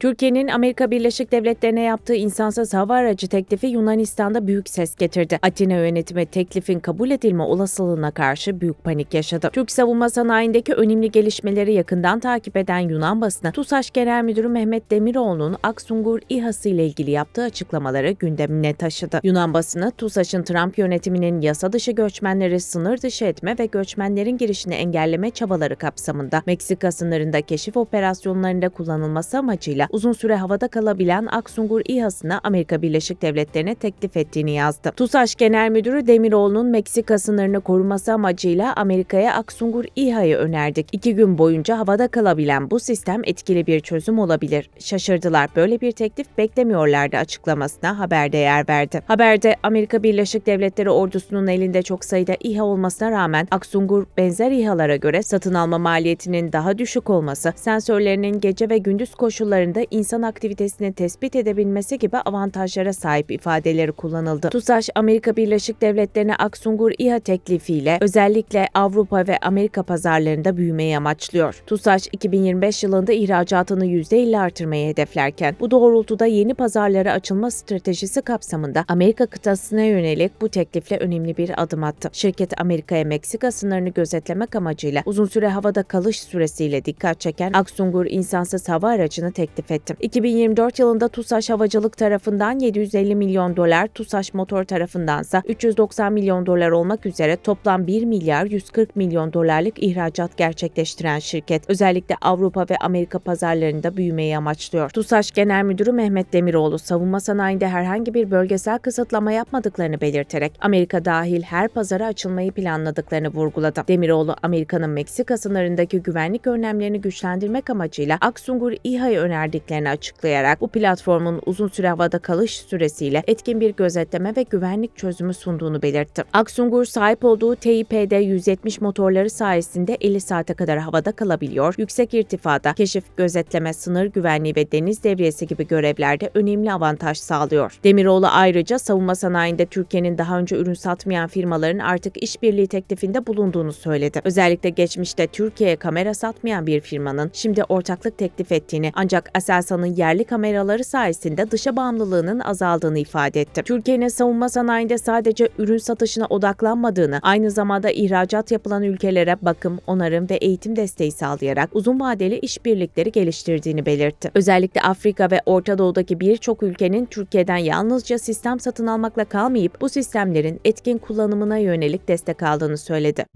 Türkiye'nin Amerika Birleşik Devletleri'ne yaptığı insansız hava aracı teklifi Yunanistan'da büyük ses getirdi. Atina yönetimi teklifin kabul edilme olasılığına karşı büyük panik yaşadı. Türk savunma sanayindeki önemli gelişmeleri yakından takip eden Yunan basını, TUSAŞ Genel Müdürü Mehmet Demiroğlu'nun Aksungur İHA'sı ile ilgili yaptığı açıklamaları gündemine taşıdı. Yunan basını, TUSAŞ'ın Trump yönetiminin yasa dışı göçmenleri sınır dışı etme ve göçmenlerin girişini engelleme çabaları kapsamında Meksika sınırında keşif operasyonlarında kullanılması amacıyla uzun süre havada kalabilen Aksungur İHA'sını Amerika Birleşik Devletleri'ne teklif ettiğini yazdı. TUSAŞ Genel Müdürü Demiroğlu'nun Meksika sınırını koruması amacıyla Amerika'ya Aksungur İHA'yı önerdik. İki gün boyunca havada kalabilen bu sistem etkili bir çözüm olabilir. Şaşırdılar böyle bir teklif beklemiyorlardı açıklamasına haberde yer verdi. Haberde Amerika Birleşik Devletleri ordusunun elinde çok sayıda İHA olmasına rağmen Aksungur benzer İHA'lara göre satın alma maliyetinin daha düşük olması, sensörlerinin gece ve gündüz koşullarında insan aktivitesini tespit edebilmesi gibi avantajlara sahip ifadeleri kullanıldı. TUSAŞ, Amerika Birleşik Devletleri'ne Aksungur İHA teklifiyle özellikle Avrupa ve Amerika pazarlarında büyümeyi amaçlıyor. TUSAŞ, 2025 yılında ihracatını %50 artırmayı hedeflerken, bu doğrultuda yeni pazarlara açılma stratejisi kapsamında Amerika kıtasına yönelik bu teklifle önemli bir adım attı. Şirket Amerika'ya Meksika sınırını gözetlemek amacıyla uzun süre havada kalış süresiyle dikkat çeken Aksungur insansız hava aracını teklif etti. 2024 yılında TUSAŞ Havacılık tarafından 750 milyon dolar, TUSAŞ Motor tarafındansa 390 milyon dolar olmak üzere toplam 1 milyar 140 milyon dolarlık ihracat gerçekleştiren şirket, özellikle Avrupa ve Amerika pazarlarında büyümeyi amaçlıyor. TUSAŞ Genel Müdürü Mehmet Demiroğlu, savunma sanayinde herhangi bir bölgesel kısıtlama yapmadıklarını belirterek Amerika dahil her pazara açılmayı planladıklarını vurguladı. Demiroğlu, Amerika'nın Meksika sınırındaki güvenlik önlemlerini güçlendirmek amacıyla Aksungur İHA'yı önerdiklerini açıklayarak bu platformun uzun süre havada kalış süresiyle etkin bir gözetleme ve güvenlik çözümü sunduğunu belirtti. Aksungur sahip olduğu TİPD 170 motorları sayesinde 50 saate kadar havada kalabiliyor, yüksek irtifada, keşif, gözetleme, sınır güvenliği ve deniz devriyesi gibi görevlerde önemli avantaj sağlıyor. Demiroğlu ayrıca savunma sanayinde Türkiye'nin daha önce ürün satmayan firmaların artık işbirliği teklifinde bulunduğunu söyledi. Özellikle geçmişte Türkiye'ye kamera satmayan bir firmanın şimdi ortaklık teklif ettiğini ancak Aselsan'ın yerli kameraları sayesinde dışa bağımlılığının azaldığını ifade etti. Türkiye'nin savunma sanayinde sadece ürün satışına odaklanmadığını, aynı zamanda ihracat yapılan ülkelere bakım, onarım ve eğitim desteği sağlayarak uzun vadeli işbirlikleri geliştirdiğini belirtti. Özellikle Afrika ve Orta Doğu'daki birçok ülkenin Türkiye'den yalnızca sistem satın almakla kalmayıp bu sistemlerin etkin kullanımına yönelik destek aldığını söyledi.